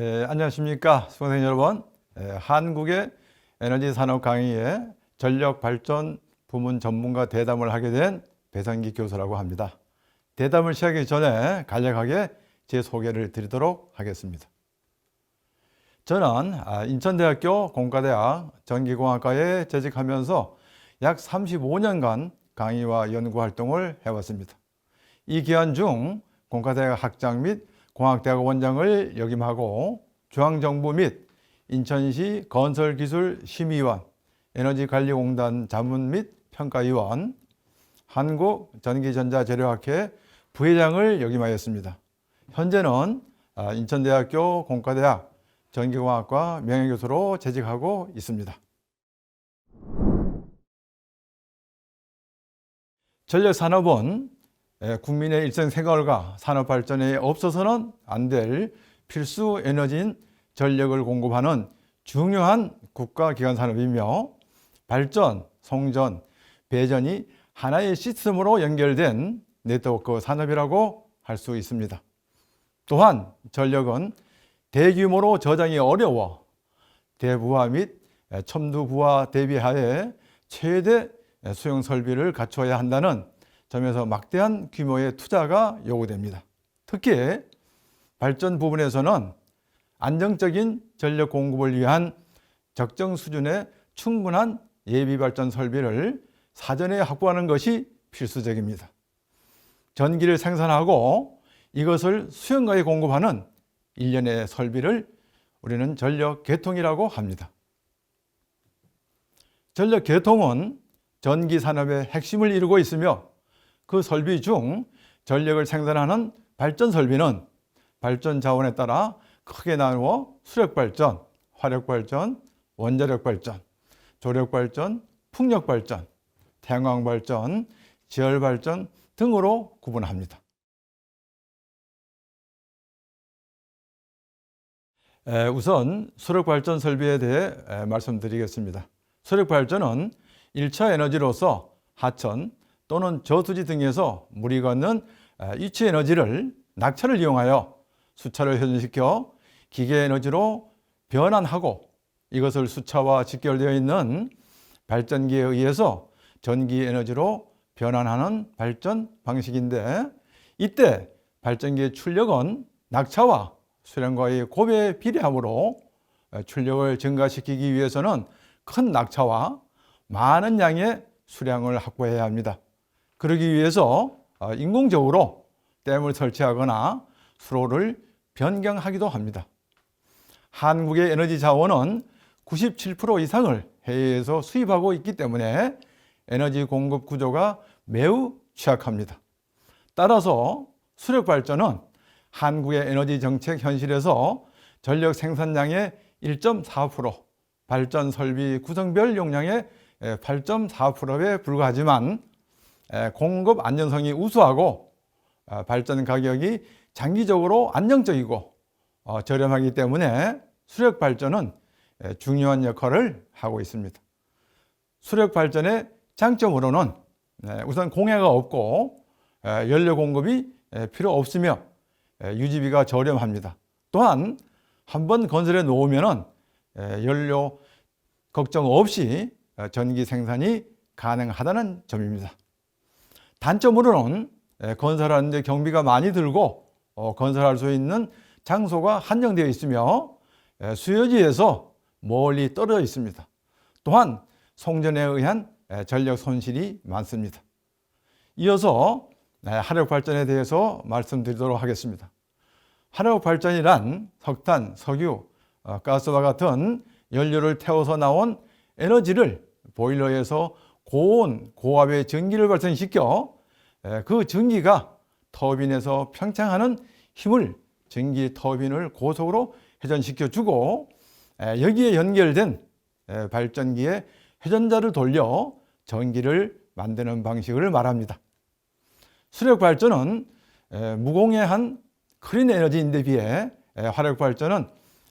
예, 안녕하십니까 수강생 여러분. 예, 한국의 에너지 산업 강의에 전력 발전 부문 전문가 대담을 하게 된 배상기 교수라고 합니다. 대담을 시작하기 전에 간략하게 제 소개를 드리도록 하겠습니다. 저는 아, 인천대학교 공과대학 전기공학과에 재직하면서 약 35년간 강의와 연구 활동을 해왔습니다. 이 기간 중 공과대학 학장 및 공학대학 원장을 역임하고 중앙정부 및 인천시 건설기술심의원, 에너지관리공단 자문 및 평가위원, 한국전기전자재료학회 부회장을 역임하였습니다. 현재는 아, 인천대학교 공과대학 전기공학과 명예교수로 재직하고 있습니다. 전력산업은 예, 국민의 일생 생활과 산업 발전에 없어서는 안 될 필수 에너지인 전력을 공급하는 중요한 국가 기관 산업이며 발전, 송전, 배전이 하나의 시스템으로 연결된 네트워크 산업이라고 할 수 있습니다. 또한 전력은 대규모로 저장이 어려워 대부하 및 첨두 부하 대비하에 최대 수용 설비를 갖춰야 한다는 점에서 막대한 규모의 투자가 요구됩니다. 특히 발전 부분에서는 안정적인 전력 공급을 위한 적정 수준의 충분한 예비 발전 설비를 사전에 확보하는 것이 필수적입니다. 전기를 생산하고 이것을 수용가에 공급하는 일련의 설비를 우리는 전력 계통이라고 합니다. 전력 계통은 전기 산업의 핵심을 이루고 있으며 그 설비 중 전력을 생산하는 발전 설비는 발전 자원에 따라 크게 나누어 수력 발전, 화력 발전, 원자력 발전, 조력 발전, 풍력 발전, 태양광 발전, 지열 발전 등으로 구분합니다. 우선 수력 발전 설비에 대해 말씀드리겠습니다. 수력 발전은 1차 에너지로서 하천 또는 저수지 등에서 물이 걷는 이치 에너지를 낙차를 이용하여 수차를 회전시켜 기계 에너지로 변환하고 이것을 수차와 직결되어 있는 발전기에 의해서 전기 에너지로 변환하는 발전 방식인데 이때 발전기의 출력은 낙차와 수량과의 고배 비례하므로 출력을 증가시키기 위해서는 큰 낙차와 많은 양의 수량을 확보해야 합니다. 그러기 위해서 인공적으로 댐을 설치하거나 수로를 변경하기도 합니다. 한국의 에너지 자원은 97% 이상을 해외에서 수입하고 있기 때문에 에너지 공급 구조가 매우 취약합니다. 따라서 수력 발전은 한국의 에너지 정책 현실에서 전력 생산량의 1.4%, 발전 설비 구성별 용량의 8.4%에 불과하지만 공급 안전성이 우수하고 발전 가격이 장기적으로 안정적이고 어, 저렴하기 때문에 수력 발전은 중요한 역할을 하고 있습니다. 수력 발전의 장점으로는 우선 공해가 없고 연료 공급이 필요 없으며 유지비가 저렴합니다. 또한 한 번 건설해 놓으면 연료 걱정 없이 전기 생산이 가능하다는 점입니다. 단점으로는 건설하는데 경비가 많이 들고 어, 건설할 수 있는 장소가 한정되어 있으며 수요지에서 멀리 떨어져 있습니다. 또한 송전에 의한 전력 손실이 많습니다. 이어서 화력 발전에 대해서 말씀드리도록 하겠습니다. 화력 발전이란 석탄, 석유, 어, 가스와 같은 연료를 태워서 나온 에너지를 보일러에서 고온, 고압의 전기를 발생시켜 그 전기가 터빈에서 평창하는 힘을 전기 터빈을 고속으로 회전시켜 주고 여기에 연결된 발전기에 회전자를 돌려 전기를 만드는 방식을 말합니다. 수력 발전은 무공해한 클린 에너지인데 비해 화력 발전은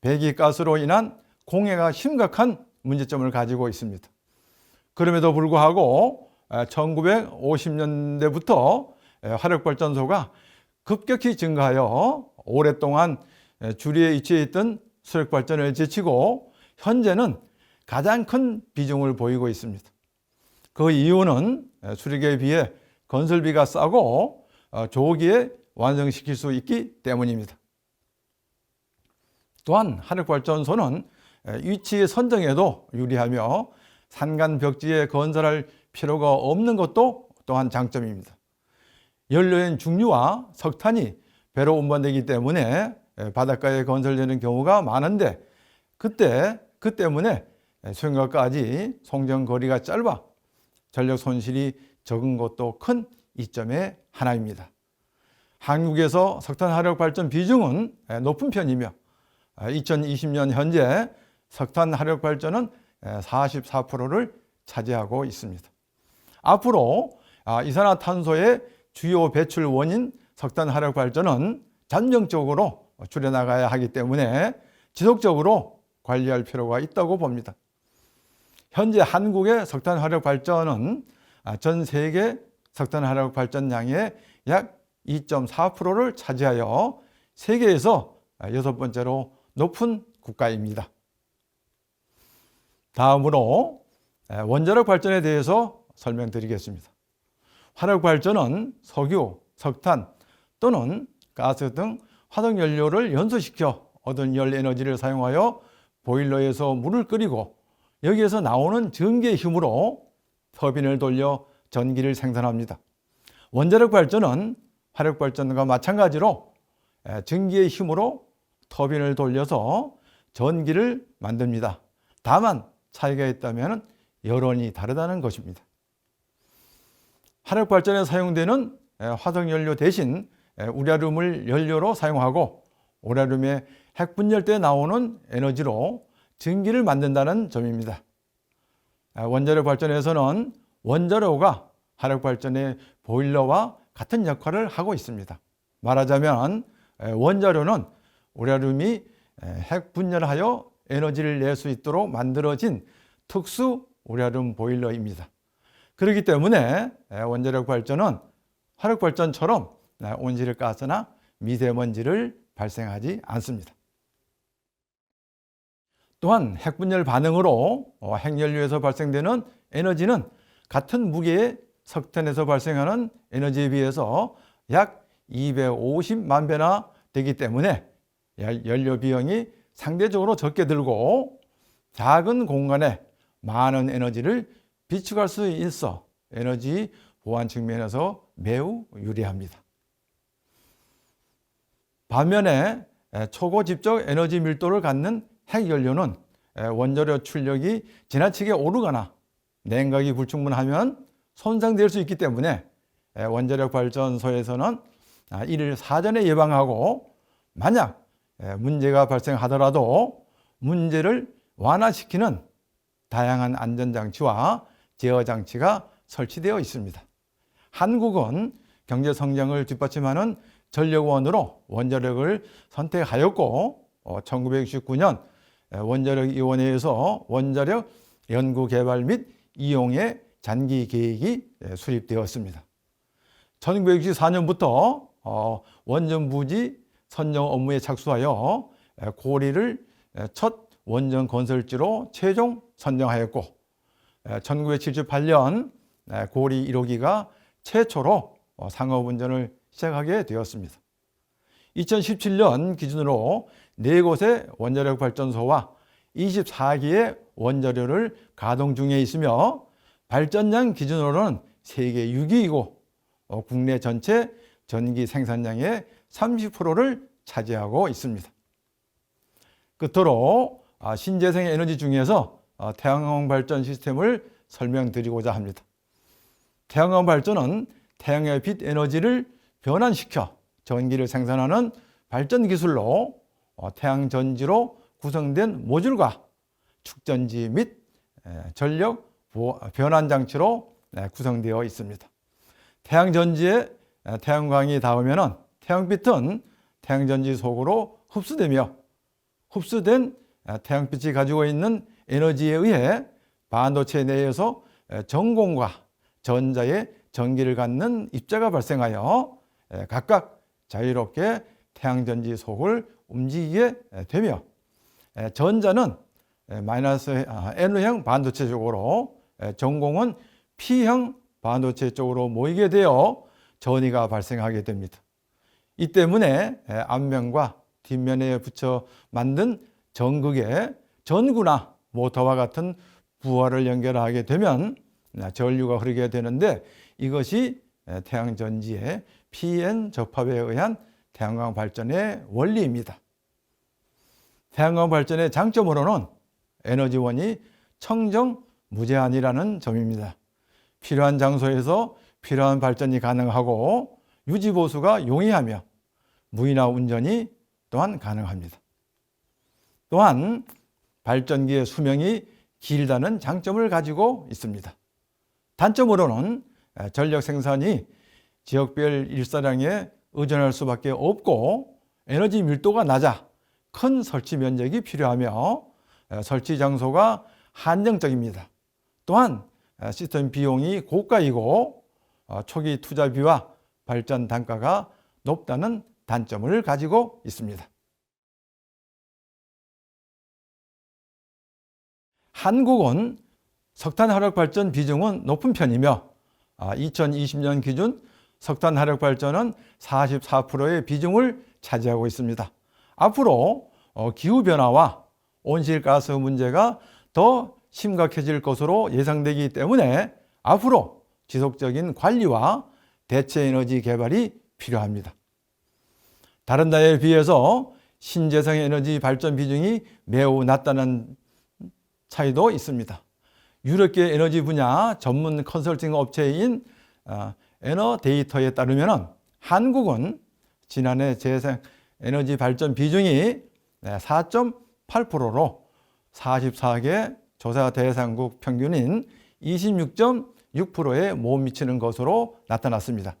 배기가스로 인한 공해가 심각한 문제점을 가지고 있습니다. 그럼에도 불구하고 1950년대부터 화력발전소가 급격히 증가하여 오랫동안 에, 주리에 위치해 있던 수력 발전을 제치고 현재는 가장 큰 비중을 보이고 있습니다. 그 이유는 에, 수력에 비해 건설비가 싸고 어, 조기에 완성시킬 수 있기 때문입니다. 또한 하력발전소는 에, 위치 선정에도 유리하며 산간 벽지에 건설할 필요가 없는 것도 또한 장점입니다. 연료인 중류와 석탄이 배로 운반되기 때문에 에, 바닷가에 건설되는 경우가 많은데 그때 그 때문에 수영가까지 송정 거리가 짧아 전력 손실이 적은 것도 큰 이점의 하나입니다. 한국에서 석탄 화력 발전 비중은 높은 편이며 2020년 현재 석탄 화력 발전은 44%를 차지하고 있습니다. 앞으로 아, 이산화탄소의 주요 배출 원인 석탄 화력 발전은 잠정적으로 줄여나가야 하기 때문에 지속적으로 관리할 필요가 있다고 봅니다. 현재 한국의 석탄 화력 발전은 아, 전 세계 석탄 화력 발전량의 약 2.4%를 차지하여 세계에서 여섯 번째로 높은 국가입니다. 다음으로 원자력 발전에 대해서 설명드리겠습니다. 화력 발전은 석유, 석탄 또는 가스 등 화석 연료를 연소시켜 얻은 열 에너지를 사용하여 보일러에서 물을 끓이고 여기에서 나오는 전기의 힘으로 터빈을 돌려 전기를 생산합니다. 원자력 발전은 화력 발전과 마찬가지로 전기의 힘으로 터빈을 돌려서 전기를 만듭니다. 다만 차이가 있다면 여론이 다르다는 것입니다. 화력 발전에 사용되는 화석 연료 대신 우라륨을 연료로 사용하고 우라륨의 핵 분열 때 나오는 에너지로 전기를 만든다는 점입니다. 원자력 발전에서는 원자로가 화력 발전의 보일러와 같은 역할을 하고 있습니다. 말하자면 원자료는 우라륨이 핵 분열하여 에너지를 낼 수 있도록 만들어진 특수 우라륨 보일러입니다. 그렇기 때문에 원자력 발전은 화력 발전처럼 온실가스나 미세먼지를 발생하지 않습니다. 또한 핵분열 반응으로 어, 핵연료에서 발생되는 에너지는 같은 무게의 석탄에서 발생하는 에너지에 비해서 약 250만 배나 되기 때문에 연료 비용이 상대적으로 적게 들고 작은 공간에 많은 에너지를 비축할 수 있어 에너지 보안 측면에서 매우 유리합니다. 반면에 초고집적 에너지 밀도를 갖는 핵연료는 원자료 출력이 지나치게 오르거나 냉각이 불충분하면 손상될 수 있기 때문에 원자력 발전소에서는 아, 이를 사전에 예방하고 만약 문제가 발생하더라도 문제를 완화시키는 다양한 안전장치와 제어장치가 설치되어 있습니다. 한국은 경제 성장을 뒷받침하는 전력원으로 원자력을 선택하였고 1969년 원자력위원회에서 원자력 연구 개발 및 이용의 장기 계획이 수립되었습니다. 1964년부터 어, 원전 부지 선정 업무에 착수하여 고리를 첫 원전 건설지로 최종 선정하였고 1978년 고리 1호기가 최초로 어, 상업 운전을 시작하게 되었습니다. 2017년 기준으로 4곳의 원자력 발전소와 24기의 원자료를 가동 중에 있으며 발전량 기준으로는 세계 6위이고 어, 국내 전체 전기 생산량의 30%를 차지하고 있습니다. 끝으로 아, 신재생 에너지 중에서 어, 태양광 발전 시스템을 설명드리고자 합니다. 태양광 발전은 태양의 빛 에너지를 변환시켜 전기를 생산하는 발전 기술로 어, 태양 전지로 구성된 모듈과 축전지 및 전력 변환 장치로 구성되어 있습니다. 태양 전지에 태양광이 닿으면 태양빛은 태양전지 속으로 흡수되며 흡수된 태양빛이 가지고 있는 에너지에 의해 반도체 내에서 전공과 전자의 전기를 갖는 입자가 발생하여 각각 자유롭게 태양전지 속을 움직이게 되며 에, 전자는 에, 마이너스 아, N형 반도체 쪽으로 에, 전공은 P형 반도체 쪽으로 모이게 되어 전이가 발생하게 됩니다. 이 때문에 에, 앞면과 뒷면에 붙여 만든 전극에 전구나 모터와 같은 부하를 연결하게 되면 아, 전류가 흐르게 되는데 이것이 에, 태양전지의 PN 접합에 의한 태양광 발전의 원리입니다. 태양광 발전의 장점으로는 에너지원이 청정 무제한이라는 점입니다. 필요한 장소에서 필요한 발전이 가능하고 유지 보수가 용이하며 무인화 운전이 또한 가능합니다. 또한 발전기의 수명이 길다는 장점을 가지고 있습니다. 단점으로는 전력 생산이 지역별 일사량에 의존할 수밖에 없고 에너지 밀도가 낮아 큰 설치 면적이 필요하며 설치 장소가 한정적입니다. 또한 시스템 비용이 고가이고 어, 초기 투자비와 발전 단가가 높다는 단점을 가지고 있습니다. 한국은 석탄 화력 발전 비중은 높은 편이며 2020년 기준 석탄 화력 발전은 44%의 비중을 차지하고 있습니다. 앞으로 어, 기후 변화와 온실가스 문제가 더 심각해질 것으로 예상되기 때문에 앞으로 지속적인 관리와 대체 에너지 개발이 필요합니다. 다른 나라에 비해서 신재생 에너지 발전 비중이 매우 낮다는 차이도 있습니다. 유럽계 에너지 분야 전문 컨설팅 업체인 어, 에너데이터에 따르면 한국은 지난해 재생 에너지 발전 비중이 4.8%로 44개 조사 대상국 평균인 26.6%에 못 미치는 것으로 나타났습니다.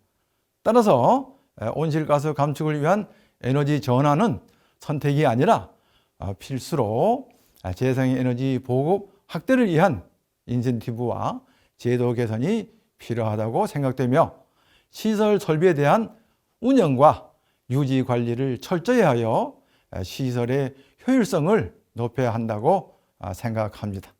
따라서 온실가스 감축을 위한 에너지 전환은 선택이 아니라 어, 필수로 재생 에너지 보급 확대를 위한 인센티브와 제도 개선이 필요하다고 생각되며 시설 설비에 대한 운영과 유지 관리를 철저히 하여 시설의 효율성을 높여야 한다고 생각합니다.